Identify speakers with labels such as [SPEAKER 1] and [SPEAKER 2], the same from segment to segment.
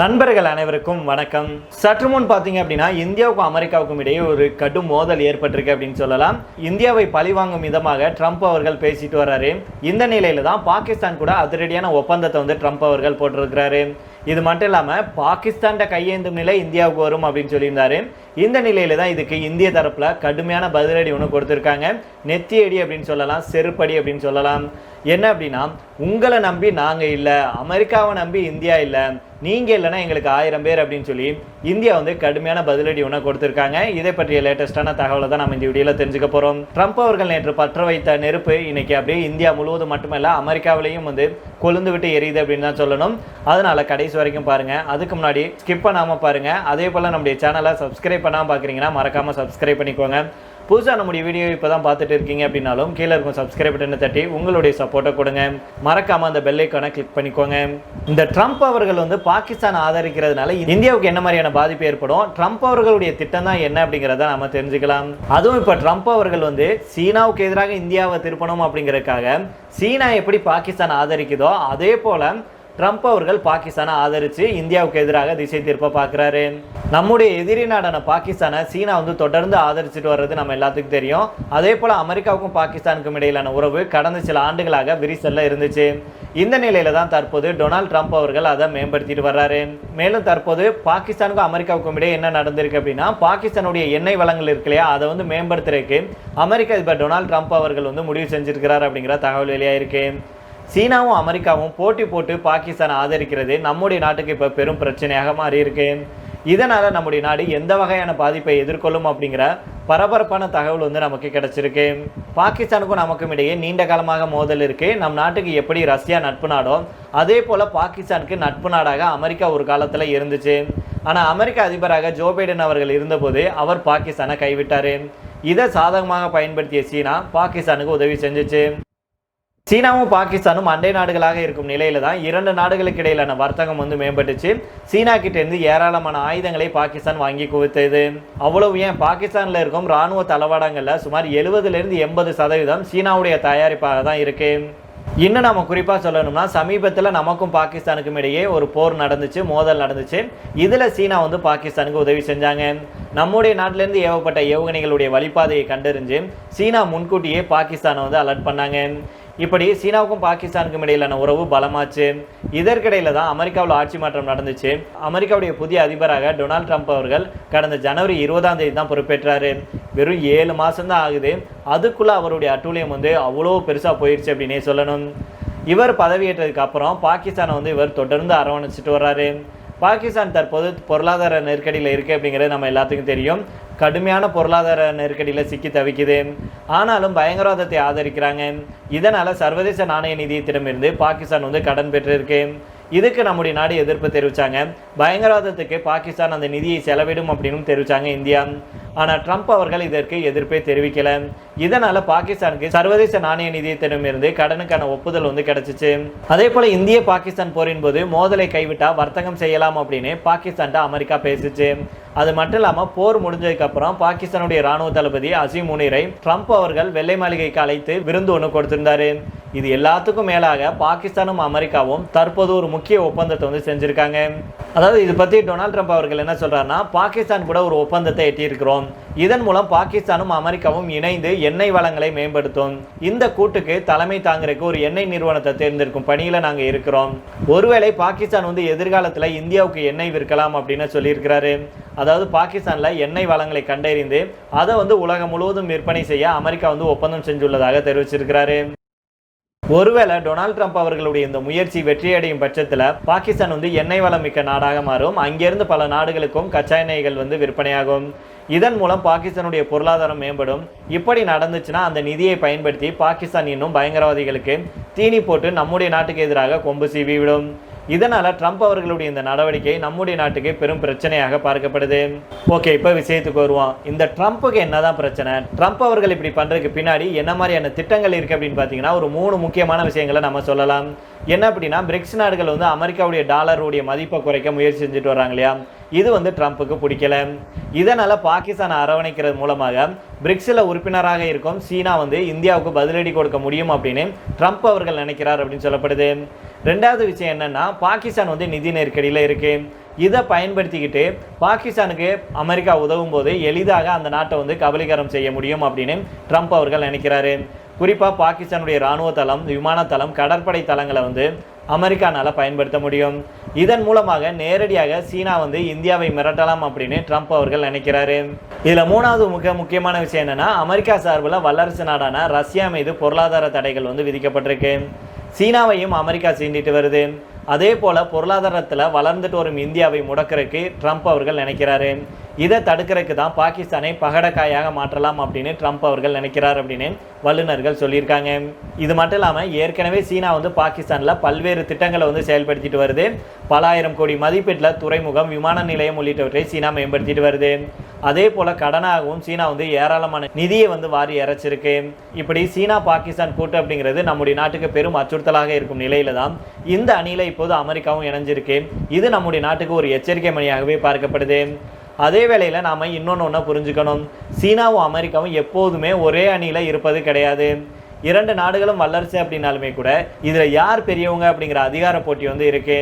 [SPEAKER 1] நண்பர்கள் அனைவருக்கும் வணக்கம். சற்று முன் பார்த்தீங்க அப்படின்னா இந்தியாவுக்கும் அமெரிக்காவுக்கும் இடையே ஒரு கடும் மோதல் ஏற்பட்டிருக்கு அப்படின்னு சொல்லலாம். இந்தியாவை பழிவாங்கும் விதமாக ட்ரம்ப் அவர்கள் பேசிட்டு வர்றாரு. இந்த நிலையில தான் பாகிஸ்தான் கூட அதிரடியான ஒப்பந்தத்தை வந்து ட்ரம்ப் அவர்கள் போட்டிருக்கிறாரு. இது மட்டும் இல்லாமல் பாகிஸ்தான்கிட்ட கையேந்தும் நிலை இந்தியாவுக்கு வரும் அப்படின்னு சொல்லியிருந்தாரு. இந்த நிலையில தான் இதுக்கு இந்திய தரப்புல கடுமையான பதிலடி ஒன்று கொடுத்துருக்காங்க. நெத்தியடி அப்படின்னு சொல்லலாம் செருப்படி அப்படின்னு சொல்லலாம். என்ன அப்படின்னா உங்களை நம்பி நாங்கள் இல்லை அமெரிக்காவை நம்பி இந்தியா இல்லை நீங்கள் இல்லைன்னா எங்களுக்கு ஆயிரம் பேர் அப்படின்னு சொல்லி இந்தியா வந்து கடுமையான பதிலடி ஒன்று கொடுத்துருக்காங்க. இதை பற்றிய லேட்டஸ்டான தகவலை தான் நம்ம இந்த வீடியோவில் தெரிஞ்சுக்க போகிறோம் ட்ரம்ப் அவர்கள் நேற்று பற்ற வைத்த நெருப்பு இன்னைக்கு அப்படியே இந்தியா முழுவதும் மட்டுமல்ல அமெரிக்காவிலையும் வந்து கொழுந்து விட்டு எரியுது அப்படின்னு தான் சொல்லணும். அதனால் கடைசி வரைக்கும் பாருங்கள் அதுக்கு முன்னாடி ஸ்கிப் பண்ணாமல் பாருங்கள் அதே போல் நம்முடைய சேனலை சப்ஸ்கிரைப் பண்ணாமல் பார்க்குறீங்கன்னா மறக்காம சப்ஸ்கிரைப் பண்ணிக்கோங்க. புதுசாக நம்முடைய வீடியோ இப்போ தான் பார்த்துட்டு இருக்கீங்க அப்படின்னாலும் கீழே இருக்கும் சப்ஸ்கிரைப் பட்டனை தட்டி உங்களுடைய சப்போர்ட்டை கொடுங்க. மறக்காம அந்த பெல்லைக்கான கிளிக் பண்ணிக்கோங்க. இந்த ட்ரம்ப் அவர்கள் வந்து பாகிஸ்தான் ஆதரிக்கிறதுனால இந்தியாவுக்கு என்ன மாதிரியான பாதிப்பு ஏற்படும்? ட்ரம்ப் அவர்களுடைய திட்டம் தான் என்ன அப்படிங்கிறத நம்ம தெரிஞ்சுக்கலாம். அதுவும் இப்போ ட்ரம்ப் அவர்கள் வந்து சீனாவுக்கு எதிராக இந்தியாவை திருப்பணும் அப்படிங்கிறதுக்காக சீனா எப்படி பாகிஸ்தான் ஆதரிக்குதோ அதே போல ட்ரம்ப் அவர்கள் பாகிஸ்தானை ஆதரித்து இந்தியாவுக்கு எதிராக திசை திருப்ப பார்க்குறாரு நம்முடைய எதிரி நாடான பாகிஸ்தானை சீனா வந்து தொடர்ந்து ஆதரிச்சுட்டு வர்றது நம்ம எல்லாத்துக்கும் தெரியும். அதே போல் அமெரிக்காவுக்கும் பாகிஸ்தானுக்கும் இடையிலான உறவு கடந்த சில ஆண்டுகளாக விரிசலில் இருந்துச்சு. இந்த நிலையில தான் தற்போது டொனால்ட் ட்ரம்ப் அவர்கள் அதை மேம்படுத்திட்டு வர்றாரு. மேலும் தற்போது பாகிஸ்தானுக்கும் அமெரிக்காவுக்கும் இடையே என்ன நடந்திருக்கு அப்படின்னா பாகிஸ்தானுடைய எண்ணெய் வளங்கள் இருக்கு இல்லையா? அதை வந்து மேம்படுத்துறதுக்கு அமெரிக்க அதிபர் டொனால்ட் ட்ரம்ப் அவர்கள் வந்து முடிவு செஞ்சிருக்கிறார் அப்படிங்கிற தகவல் வெளியாயிருக்கு. சீனாவும் அமெரிக்காவும் போட்டி போட்டு பாகிஸ்தானை ஆதரிக்கிறது நம்முடைய நாட்டுக்கு இப்போ பெரும் பிரச்சனையாக மாறி இருக்கு. நம்முடைய நாடு எந்த வகையான பாதிப்பை எதிர்கொள்ளும் அப்படிங்கிற பரபரப்பான தகவல் வந்து நமக்கு கிடைச்சிருக்கு. பாகிஸ்தானுக்கும் நமக்கும் இடையே நீண்ட காலமாக மோதல் இருக்கு. நம் நாட்டுக்கு எப்படி ரஷ்யா நட்பு நாடோ அதே போல் பாகிஸ்தானுக்கு நட்பு நாடாக அமெரிக்கா ஒரு காலத்தில் இருந்துச்சு. ஆனால் அமெரிக்க அதிபராக ஜோ பைடன் அவர்கள் இருந்தபோது அவர் பாகிஸ்தானை கைவிட்டார். இதை சாதகமாக பயன்படுத்திய சீனா பாகிஸ்தானுக்கு உதவி செஞ்சுச்சு. சீனாவும் பாகிஸ்தானும் அண்டை நாடுகளாக இருக்கும் நிலையில தான் இரண்டு நாடுகளுக்கு இடையிலான வர்த்தகம் வந்து மேம்பட்டுச்சு. சீனா இருந்து ஏராளமான ஆயுதங்களை பாகிஸ்தான் வாங்கி குவித்தது. அவ்வளவு ஏன்? பாகிஸ்தானில் இருக்கும் ராணுவ தளவாடங்களில் சுமார் எழுபதுலேருந்து எண்பது சதவீதம் சீனாவுடைய தயாரிப்பாக தான் இருக்கு. இன்னும் நம்ம குறிப்பாக சொல்லணும்னா சமீபத்தில் நமக்கும் பாகிஸ்தானுக்கும் இடையே ஒரு போர் நடந்துச்சு மோதல் நடந்துச்சு. இதில் சீனா வந்து பாகிஸ்தானுக்கு உதவி செஞ்சாங்க. நம்முடைய நாட்டிலேருந்து ஏவப்பட்ட ஏவுகணைகளுடைய வழிபாதையை கண்டறிஞ்சு சீனா முன்கூட்டியே பாகிஸ்தானை வந்து அலர்ட் பண்ணாங்க. இப்படி சீனாவுக்கும் பாகிஸ்தானுக்கும் இடையிலான உறவு பலமாச்சு. இதற்கிடையில் தான் அமெரிக்காவில் ஆட்சி மாற்றம் நடந்துச்சு. அமெரிக்காவுடைய புதிய அதிபராக டொனால்ட் ட்ரம்ப் அவர்கள் கடந்த ஜனவரி இருபதாம் தேதி தான் பொறுப்பேற்றாரு. வெறும் ஏழு மாதம்தான் ஆகுது. அதுக்குள்ளே அவருடைய அட்டூழியம் வந்து அவ்வளோ பெருசாக போயிடுச்சு அப்படின்னே சொல்லணும். இவர் பதவியேற்றதுக்கு அப்புறம் பாகிஸ்தானை வந்து இவர் தொடர்ந்து அரவணைச்சிட்டு வர்றாரு. பாகிஸ்தான் தற்போது பொருளாதார நெருக்கடியில் இருக்குது அப்படிங்கிறது நம்ம எல்லாத்துக்கும் தெரியும். கடுமையான பொருளாதார நெருக்கடியில் சிக்கி தவிக்குது. ஆனாலும் பயங்கரவாதத்தை ஆதரிக்கிறாங்க. இதனால் சர்வதேச நாணய நிதியத்திடமிருந்து பாகிஸ்தான் வந்து கடன் பெற்றிருக்கு. இதுக்கு நம்முடைய நாடு எதிர்ப்பு தெரிவித்தாங்க பயங்கரவாதத்துக்கு பாகிஸ்தான் அந்த நிதியை செலவிடும் அப்படின்னு தெரிவித்தாங்க இந்தியா. ஆனால் ட்ரம்ப் அவர்கள் இதற்கு எதிர்ப்பே தெரிவிக்கலை. இதனால் பாகிஸ்தானுக்கு சர்வதேச நாணய நிதியத்திடமிருந்து கடனுக்கான ஒப்புதல் வந்து கிடைச்சிச்சு. அதே போல் இந்திய பாகிஸ்தான் போரின் போது மோதலை கைவிட்டா வர்த்தகம் செய்யலாம் அப்படின்னு பாகிஸ்தான்ட்ட அமெரிக்கா பேசிச்சு. அது மட்டும் இல்லாமல் போர் முடிஞ்சதுக்கப்புறம் பாகிஸ்தானுடைய ராணுவ தளபதி அசீம் முனீரை ட்ரம்ப் அவர்கள் வெள்ளை மாளிகைக்கு அழைத்து விருந்து ஒன்று கொடுத்திருந்தாரு. இது எல்லாத்துக்கும் மேலாக பாகிஸ்தானும் அமெரிக்காவும் தற்போது ஒரு முக்கிய ஒப்பந்தத்தை வந்து செஞ்சுருக்காங்க. அதாவது இது பற்றி டொனால்ட் ட்ரம்ப் அவர்கள் என்ன சொல்கிறாருன்னா பாகிஸ்தான் கூட ஒரு ஒப்பந்தத்தை எட்டியிருக்கிறோம். இதன் மூலம் பாகிஸ்தானும் அமெரிக்காவும் இணைந்து எண்ணெய் வளங்களை மேம்படுத்தும். இந்த கூட்டுக்கு தலைமை தாங்கிறதுக்கு ஒரு எண்ணெய் நிறுவனத்தை தேர்ந்தெடுக்கும் பணியில் நாங்கள் இருக்கிறோம். ஒருவேளை பாகிஸ்தான் வந்து எதிர்காலத்தில் இந்தியாவுக்கு எண்ணெய் விற்கலாம் அப்படின்னு சொல்லியிருக்கிறாரு. அதாவது பாகிஸ்தானில் எண்ணெய் வளங்களை கண்டறிந்து அதை வந்து உலகம் முழுவதும் விற்பனை செய்ய அமெரிக்கா வந்து ஒப்பந்தம் செஞ்சுள்ளதாக தெரிவிச்சிருக்கிறாரு. ஒருவேளை டொனால்ட் ட்ரம்ப் அவர்களுடைய இந்த முயற்சி வெற்றியடையும் பட்சத்தில் பாகிஸ்தான் வந்து எண்ணெய் வளம் மிக்க நாடாக மாறும். அங்கிருந்து பல நாடுகளுக்கும் கச்சா எண்ணெய்கள் வந்து விற்பனையாகும். இதன் மூலம் பாகிஸ்தானுடைய பொருளாதாரம் மேம்படும். இப்படி நடந்துச்சுன்னா அந்த நிதியை பயன்படுத்தி பாகிஸ்தான் இன்னும் பயங்கரவாதிகளுக்கு தீனி போட்டு நம்முடைய நாட்டுக்கு எதிராக கொம்பு சீவி விடும் இதனால் ட்ரம்ப் அவர்களுடைய இந்த நடவடிக்கை நம்முடைய நாட்டுக்கு பெரும் பிரச்சனையாக பார்க்கப்படுது. ஓகே இப்போ விஷயத்துக்கு வருவோம். இந்த ட்ரம்ப்புக்கு என்னதான் பிரச்சனை? ட்ரம்ப் அவர்கள் இப்படி பண்ணுறதுக்கு பின்னாடி என்ன மாதிரியான திட்டங்கள் இருக்குது அப்படின்னு பார்த்தீங்கன்னா ஒரு மூணு முக்கியமான விஷயங்களை நம்ம சொல்லலாம். என்ன அப்படின்னா பிரிக்ஸ் நாடுகள் வந்து அமெரிக்காவுடைய டாலருடைய மதிப்பை குறைக்க முயற்சி செஞ்சுட்டு வராங்க இல்லையா? இது வந்து ட்ரம்ப்புக்கு பிடிக்கல. இதனால் பாகிஸ்தான் அரவணைக்கிறது மூலமாக பிரிக்ஸில் உறுப்பினராக இருக்கும் சீனா வந்து இந்தியாவுக்கு பதிலடி கொடுக்க முடியும் அப்படின்னு ட்ரம்ப் அவர்கள் நினைக்கிறார் அப்படின்னு சொல்லப்படுது. ரெண்டாவது விஷயம் என்னென்னா பாகிஸ்தான் வந்து நிதி நெருக்கடியில் இருக்குது இதை பயன்படுத்திக்கிட்டு பாகிஸ்தானுக்கு அமெரிக்கா உதவும் போது எளிதாக அந்த நாட்டை வந்து கபலீகரம் செய்ய முடியும் அப்படின்னு ட்ரம்ப் அவர்கள் நினைக்கிறாரு. குறிப்பாக பாகிஸ்தானுடைய இராணுவ தளம் விமான தளம் கடற்படை தளங்களை வந்து அமெரிக்கானால் பயன்படுத்த முடியும். இதன் மூலமாக நேரடியாக சீனா வந்து இந்தியாவை மிரட்டலாம் அப்படின்னு ட்ரம்ப் அவர்கள் நினைக்கிறாரு. இதில் மூணாவது மிக முக்கியமான விஷயம் என்னென்னா அமெரிக்கா சார்பில் வல்லரசு நாடான ரஷ்யா மீது பொருளாதார தடைகள் வந்து விதிக்கப்பட்டிருக்கு. சீனாவையும் அமெரிக்கா சீண்டிட்டு வருது. அதே போல் பொருளாதாரத்தில் வளர்ந்துட்டு வரும் இந்தியாவை முடக்கிறதுக்கு ட்ரம்ப் அவர்கள் நினைக்கிறாரு. இதை தடுக்கிறதுக்கு தான் பாகிஸ்தானை பகடக்காயாக மாற்றலாம் அப்படின்னு ட்ரம்ப் அவர்கள் நினைக்கிறார் அப்படின்னு வல்லுநர்கள் சொல்லியிருக்காங்க. இது மட்டும் இல்லாமல் ஏற்கனவே சீனா வந்து பாகிஸ்தானில் பல்வேறு திட்டங்களை வந்து செயல்படுத்திட்டு வருது. பல ஆயிரம் கோடி மதிப்பீட்டில் துறைமுகம் விமான நிலையம் உள்ளிட்டவற்றை சீனா மேம்படுத்திட்டு வருது. அதே போல் கடனாகவும் சீனா வந்து ஏராளமான நிதியை வந்து வாரி இறைச்சிருக்கு. இப்படி சீனா பாகிஸ்தான் கூட்டு அப்படிங்கிறது நம்முடைய நாட்டுக்கு பெரும் அச்சுறுத்தலாக இருக்கும் நிலையில தான் இந்த அணியில இப்போது அமெரிக்காவும் இணைஞ்சிருக்கு. இது நம்முடைய நாட்டுக்கு ஒரு எச்சரிக்கை மணியாகவே பார்க்கப்படுது. அதே வேளையில் நாம் இன்னொன்று ஒன்று புரிஞ்சுக்கணும். சீனாவும் அமெரிக்காவும் எப்போதுமே ஒரே அணியில் இருப்பது கிடையாது. இரண்டு நாடுகளும் வல்லரசு அப்படின்னாலுமே கூட இதில் யார் பெரியவங்க அப்படிங்கிற அதிகார போட்டி வந்து இருக்கு.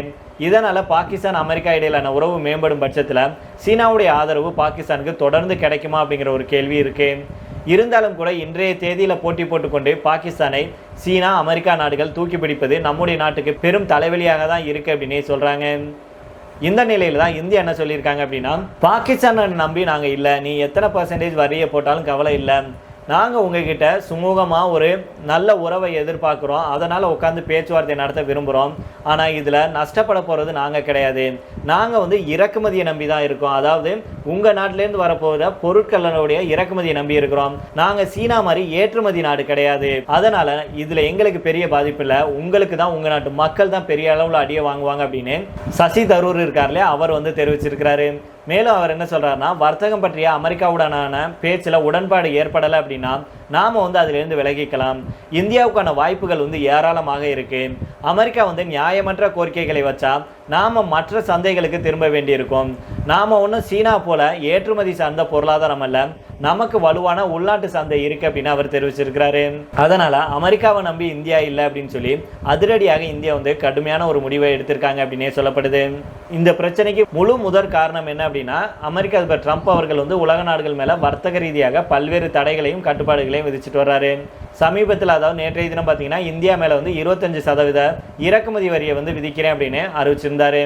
[SPEAKER 1] இதனால் பாகிஸ்தான் அமெரிக்கா இடையிலான உறவு மேம்படும் பட்சத்தில் சீனாவுடைய ஆதரவு பாகிஸ்தானுக்கு தொடர்ந்து கிடைக்குமா அப்படிங்கிற ஒரு கேள்வி இருக்குது இருந்தாலும் கூட இன்றைய தேதியில் போட்டி போட்டுக்கொண்டு பாகிஸ்தானை சீனா அமெரிக்கா நாடுகள் தூக்கி பிடிப்பது நம்முடைய நாட்டுக்கு பெரும் தலைவலியாக தான் இருக்குது அப்படின்னே சொல்கிறாங்க இந்த நிலையில தான் இந்தியா என்ன சொல்லியிருக்காங்க அப்படின்னா பாகிஸ்தானை நம்பி நாங்கள் இல்லை. நீ எத்தனை பர்சன்டேஜ் வரியை போட்டாலும் கவலை இல்லை. நாங்கள் உங்ககிட்ட சுமூகமாக ஒரு நல்ல உறவை எதிர்பார்க்குறோம். அதனால் உட்காந்து பேச்சுவார்த்தை நடத்த விரும்புகிறோம் ஆனால் இதில் நஷ்டப்பட போகிறது நாங்கள் கிடையாது. நாங்கள் வந்து இறக்குமதியை நம்பி தான் இருக்கோம். அதாவது உங்கள் நாட்டிலேருந்து வரப்போகிற பொருட்களுடைய இறக்குமதியை நம்பி இருக்கிறோம். நாங்கள் சீனா மாதிரி ஏற்றுமதி நாடு கிடையாது. அதனால் இதில் எங்களுக்கு பெரிய பாதிப்பு இல்லை. உங்களுக்கு தான் உங்கள் நாட்டு மக்கள் தான் பெரிய அளவில் அடியை வாங்குவாங்க அப்படின்னு சசி தரூர் இருக்கார்லையே அவர் வந்து தெரிவிச்சிருக்கிறாரு. மேலும் அவர் என்ன சொல்கிறாருன்னா வர்த்தகம் பற்றிய அமெரிக்காவுடனான பேச்சில் உடன்பாடு ஏற்படலை அப்படின்னா நாம் வந்து அதிலிருந்து விலகிக்கலாம். இந்தியாவுக்கான வாய்ப்புகள் வந்து ஏராளமாக இருக்குது அமெரிக்கா வந்து நியாயமற்ற கோரிக்கைகளை வச்சா நாம் மற்ற சந்தைகளுக்கு திரும்ப வேண்டியிருக்கும். நாம் ஒன்றும் சீனா போல ஏற்றுமதி சார்ந்த பொருளாதாரம் அல்ல நமக்கு வலுவான உள்நாட்டு சந்தை இருக்கு அப்படின்னு அவர் தெரிவிச்சிருக்கிறாரு. அதனால அமெரிக்காவை நம்பி இந்தியா இல்லை அப்படின்னு சொல்லி அதிரடியாக இந்தியா வந்து கடுமையான ஒரு முடிவை எடுத்திருக்காங்க அப்படின்னே சொல்லப்படுது. இந்த பிரச்சனைக்கு முழு முதற் காரணம் என்ன அப்படின்னா அமெரிக்க அதிபர் ட்ரம்ப் அவர்கள் வந்து உலக நாடுகள் மேல வர்த்தக ரீதியாக பல்வேறு தடைகளையும் கட்டுப்பாடுகளையும் விதிச்சிட்டு வர்றாரு. சமீபத்தில் அதாவது நேற்றைய தினம் பார்த்தீங்கன்னா இந்தியா மேலே வந்து இருபத்தஞ்சு சதவீத இறக்குமதி வரியை வந்து விதிக்கிறேன் அப்படின்னு அறிவிச்சிருந்தாரு.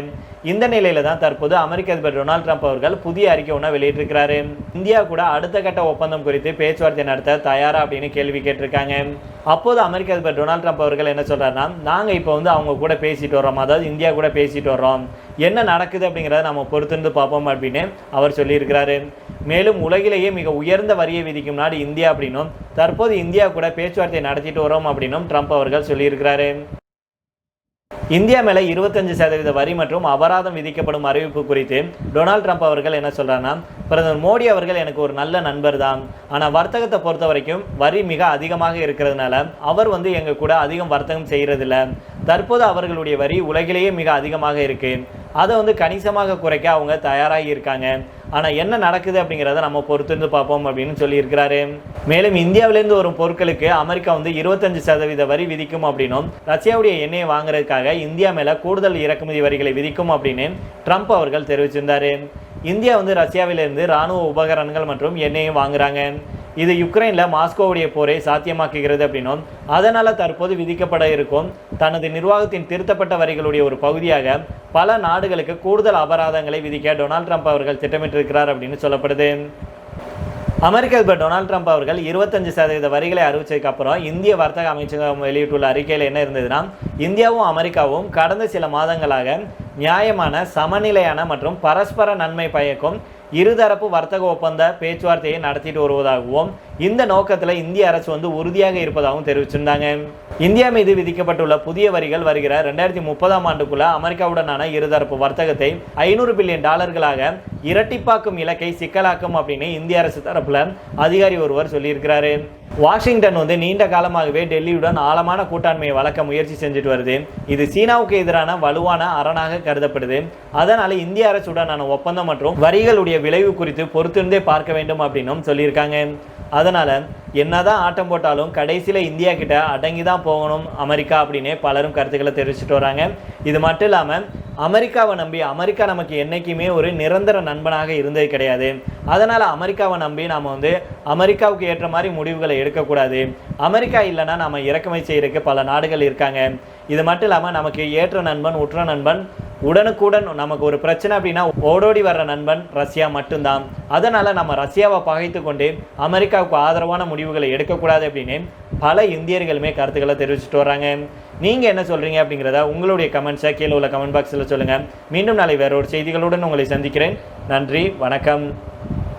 [SPEAKER 1] இந்த நிலையில் தான் தற்போது அமெரிக்க அதிபர் டொனால்ட் ட்ரம்ப் அவர்கள் புதிய அறிக்கை ஒன்றா வெளியிட்டிருக்கிறாரு. இந்தியா கூட அடுத்த கட்ட ஒப்பந்தம் குறித்து பேச்சுவார்த்தை நடத்த தயாரா அப்படின்னு கேள்வி கேட்டிருக்காங்க. அப்போது அமெரிக்க அதிபர் டொனால்ட் ட்ரம்ப் அவர்கள் என்ன சொல்கிறாருன்னா நாங்கள் இப்போ வந்து அவங்க கூட பேசிட்டு வர்றோம். அதாவது இந்தியா கூட பேசிட்டு வர்றோம். என்ன நடக்குது அப்படிங்கிறத நம்ம பொறுத்திருந்து பார்ப்போம் அப்படின்னு அவர் சொல்லியிருக்கிறாரு. மேலும் உலகிலேயே மிக உயர்ந்த வரியை விதிக்கும் நாடு இந்தியா அப்படின்னும் தற்போது இந்தியா கூட பேச்சுவார்த்தை நடத்திட்டு வரோம் அப்படின்னும் ட்ரம்ப் அவர்கள் சொல்லியிருக்கிறாரு. இந்தியா மேலே இருபத்தஞ்சு சதவீத வரி மற்றும் அபராதம் விதிக்கப்படும் அறிவிப்பு குறித்து டொனால்ட் ட்ரம்ப் அவர்கள் என்ன சொல்றாருன்னா பிரதமர் மோடி அவர்கள் எனக்கு ஒரு நல்ல நண்பர் தான். ஆனால் வர்த்தகத்தை பொறுத்த வரைக்கும் வரி மிக அதிகமாக இருக்கிறதுனால அவர் வந்து எங்கள் கூட அதிகம் வர்த்தகம் செய்கிறதில்ல தற்போது அவர்களுடைய வரி உலகிலேயே மிக அதிகமாக இருக்குது அதை வந்து கணிசமாக குறைக்க அவங்க தயாராகி இருக்காங்க. ஆனால் என்ன நடக்குது அப்படிங்கிறத நம்ம பொறுத்திருந்து பார்ப்போம் அப்படின்னு சொல்லியிருக்கிறாரு. மேலும் இந்தியாவிலேருந்து வரும் பொருட்களுக்கு அமெரிக்கா வந்து இருபத்தஞ்சு சதவீத வரி விதிக்கும் அப்படின்னும் ரஷ்யாவுடைய எண்ணெயை வாங்குறதுக்காக இந்தியா மேலே கூடுதல் இறக்குமதி வரிகளை விதிக்கும் அப்படின்னு ட்ரம்ப் அவர்கள் தெரிவிச்சிருந்தாரு. இந்தியா வந்து ரஷ்யாவிலிருந்து ராணுவ உபகரணங்கள் மற்றும் எண்ணெயும் வாங்குறாங்க. இது யுக்ரைனில் மாஸ்கோவுடைய போரை சாத்தியமாக்குகிறது அப்படின்னும் அதனால தற்போது விதிக்கப்பட இருக்கும் தனது நிர்வாகத்தின் திருத்தப்பட்ட வரிகளுடைய ஒரு பகுதியாக பல நாடுகளுக்கு கூடுதல் அபராதங்களை விதிக்க டொனால்ட் ட்ரம்ப் அவர்கள் திட்டமிட்டிருக்கிறார் அப்படின்னு சொல்லப்படுது. அமெரிக்க அதிபர் டொனால்ட் ட்ரம்ப் அவர்கள் இருபத்தஞ்சு சதவீத வரிகளை அறிவிச்சதுக்கு அப்புறம் இந்திய வர்த்தக அமைச்சகம் வெளியிட்டுள்ள அறிக்கையில் என்ன இருந்ததுன்னா இந்தியாவும் அமெரிக்காவும் கடந்த சில மாதங்களாக நியாயமான சமநிலையான மற்றும் பரஸ்பர நன்மை பயக்கும் இருதரப்பு வர்த்தக ஒப்பந்த பேச்சுவார்த்தையை நடத்திட்டு வருவதாகவும் இந்த நோக்கத்தில் இந்திய அரசு வந்து உறுதியாக இருப்பதாகவும் தெரிவிச்சிருந்தாங்க. இந்தியா மீது விதிக்கப்பட்டுள்ள புதிய வரிகள் வருகிற ரெண்டாயிரத்தி முப்பதாம் ஆண்டுக்குள்ள அமெரிக்காவுடனான இருதரப்பு வர்த்தகத்தை ஐநூறு பில்லியன் டாலர்களாக இரட்டிப்பாக்கும் இலக்கை சிக்கலாக்கும் அப்படின்னு இந்திய அரசு தரப்புல அதிகாரி ஒருவர் சொல்லியிருக்கிறாரு. வாஷிங்டன் வந்து நீண்ட காலமாகவே டெல்லியுடன் ஆழமான கூட்டாண்மையை வளர்க்க முயற்சி செஞ்சுட்டு வருது. இது சீனாவுக்கு எதிரான வலுவான அரணாக கருதப்படுது. அதனால இந்திய அரசுடனான ஒப்பந்தம் மற்றும் வரிகளுடைய விளைவு குறித்து பொறுத்திருந்தே பார்க்க வேண்டும் அப்படின்னும் சொல்லியிருக்காங்க. அதனால என்னதான் ஆட்டம் போட்டாலும் கடைசியில் இந்தியா கிட்ட அடங்கி தான் போகணும் அமெரிக்கா அப்படின்னு பலரும் கருத்துக்களை தெரிவிச்சுட்டு வராங்க. இது மட்டும் இல்லாமல் அமெரிக்காவை நம்பி அமெரிக்கா நமக்கு என்னைக்குமே ஒரு நிரந்தர நண்பனாக இருந்தது கிடையாது. அதனால் அமெரிக்காவை நம்பி நாம் வந்து அமெரிக்காவுக்கு ஏற்ற மாதிரி முடிவுகளை எடுக்கக்கூடாது. அமெரிக்கா இல்லைன்னா நம்ம இறக்குமதி செய்கிறதுக்கு பல நாடுகள் இருக்காங்க. இது மட்டும் இல்லாமல் நமக்கு ஏற்ற நண்பன் உற்ற நண்பன் உடனுக்குடன் நமக்கு ஒரு பிரச்சனை அப்படின்னா ஓடோடி வர்ற நண்பன் ரஷ்யா மட்டும்தான். அதனால் நம்ம ரஷ்யாவை பகைத்து கொண்டு அமெரிக்காவுக்கு ஆதரவான முடிவுகளை எடுக்கக்கூடாது அப்படின்னு பல இந்தியர்களுமே கருத்துக்களை தெரிவிச்சுட்டு வர்றாங்க. நீங்கள் என்ன சொல்கிறீங்க அப்படிங்கிறத உங்களுடைய கமெண்ட்ஸை கீழே உள்ள கமெண்ட் பாக்ஸில் சொல்லுங்கள் மீண்டும் நாளை வேற ஒரு செய்திகளுடன் உங்களை சந்திக்கிறேன். நன்றி வணக்கம்.